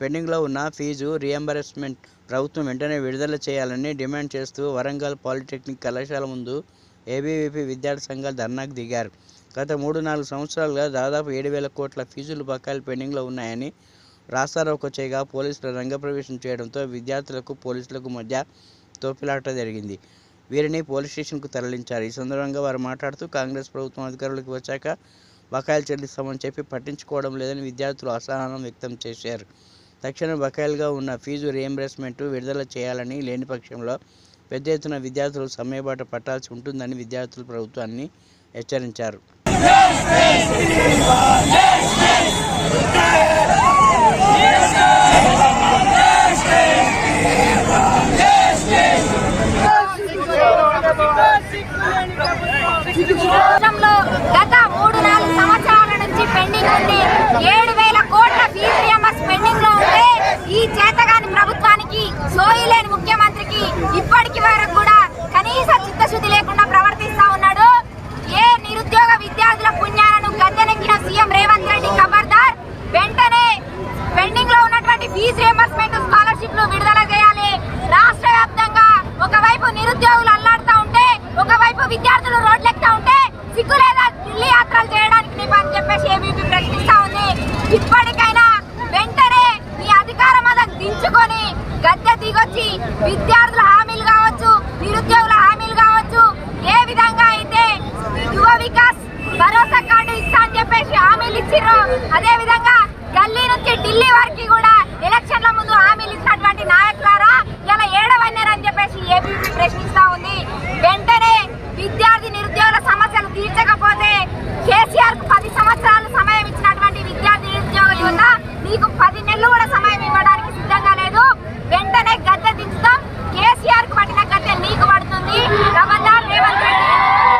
పెండింగ్లో ఉన్న fee reimbursement ప్రభుత్వం వెంటనే విడుదల చేయాలని డిమాండ్ చేస్తూ వరంగల్ పాలిటెక్నిక్ కళాశాల ముందు ఏబీవీపీ విద్యార్థి సంఘాలు ధర్నాకు దిగారు. గత మూడు నాలుగు సంవత్సరాలుగా దాదాపు ఏడు వేల కోట్ల ఫీజులు బకాయిలు పెండింగ్లో ఉన్నాయని రాస్తారోకో చేయగా పోలీసులు రంగప్రవేశం చేయడంతో విద్యార్థులకు పోలీసులకు మధ్య తోపిలాట జరిగింది. వీరిని పోలీస్ స్టేషన్కు తరలించారు. ఈ సందర్భంగా వారు మాట్లాడుతూ కాంగ్రెస్ ప్రభుత్వం అధికారులకు వచ్చాక బకాయిలు చెల్లిస్తామని చెప్పి పట్టించుకోవడం లేదని విద్యార్థులు అసహనం వ్యక్తం చేశారు. తక్షణ బకాయిలుగా ఉన్న ఫీజు రియంబర్స్మెంట్ విడుదల చేయాలని లేని పక్షంలో పెద్ద ఎత్తున విద్యార్థులు సమయబాట పట్టాల్సి ఉంటుందని విద్యార్థులు ప్రభుత్వాన్ని హెచ్చరించారు. రాష్ట్రంలో గత మూడు నాలుగు సంవత్సరాల నుంచి పెండింగ్ ఉంది ఏడు వేల కోట్ల ఫీజు రియంబర్స్ పెండింగ్లో ఉంటే ఈ చేతగాని ప్రభుత్వానికి సోయిలేని ముఖ్యమంత్రికి ఇప్పటికి వరకు కూడా కనీస చిత్తశుద్ధి లేకుండా ప్రవర్తిస్తా ఉన్నాడు ఏ నిరుద్యోగ విద్యార్థుల పుణ్యాలను గద్దెనెక్కిన సీఎం రేవంత్ రెడ్డి ఖబర్దార్ వెంటనే పెండింగ్లో ఉన్నటువంటి ఫీజు రియంబర్స్మెంట్ స్కాలర్షిప్లు విడుదల చేయాలి రాష్ట్ర వ్యాప్తంగా ఒకవైపు నిరుద్యోగులు అల్లాడుతా ఉంటే ఒకవైపు విద్యార్థులు రోడ్లెక్కుతా ఉంటే సిగ్గు లేదా ఢిల్లీ యాత్రలు చేయడానికి నీకు అని చెప్పేసి ఏబీపీ ప్రకటిస్తా ఉంది. ఇప్పటికైనా వెంటనే ఈ అధికార మదం దించుకొని గద్దె దిగొచ్చి విద్యార్థుల హామీలు కావచ్చు నిరుద్యోగుల హామీలు కావచ్చు ఏ విధంగా అయితే యువ వికాస్ భరోసా కార్డు ఇస్తా అని చెప్పేసి హామీలు ఇచ్చిర్రు అదే విధంగా గల్లీ నుంచి ఢిల్లీ వరకు కూడా ఎలక్షన్ల ముందు హామీలు ఇచ్చినటువంటి నాయకులారా ఇలా ఏడవన్నారని చెప్పేసి ఏబీపీ ప్రశ్నిస్తా ఉంది వెంటనే విద్యార్థి నిరుద్యోగుల సమస్యలు తీర్చకపోతే కేసీఆర్కు పది సంవత్సరాలు సమయం ఇచ్చినటువంటి విద్యార్థి నిరుద్యోగ యువత నీకు పది నెలలు కూడా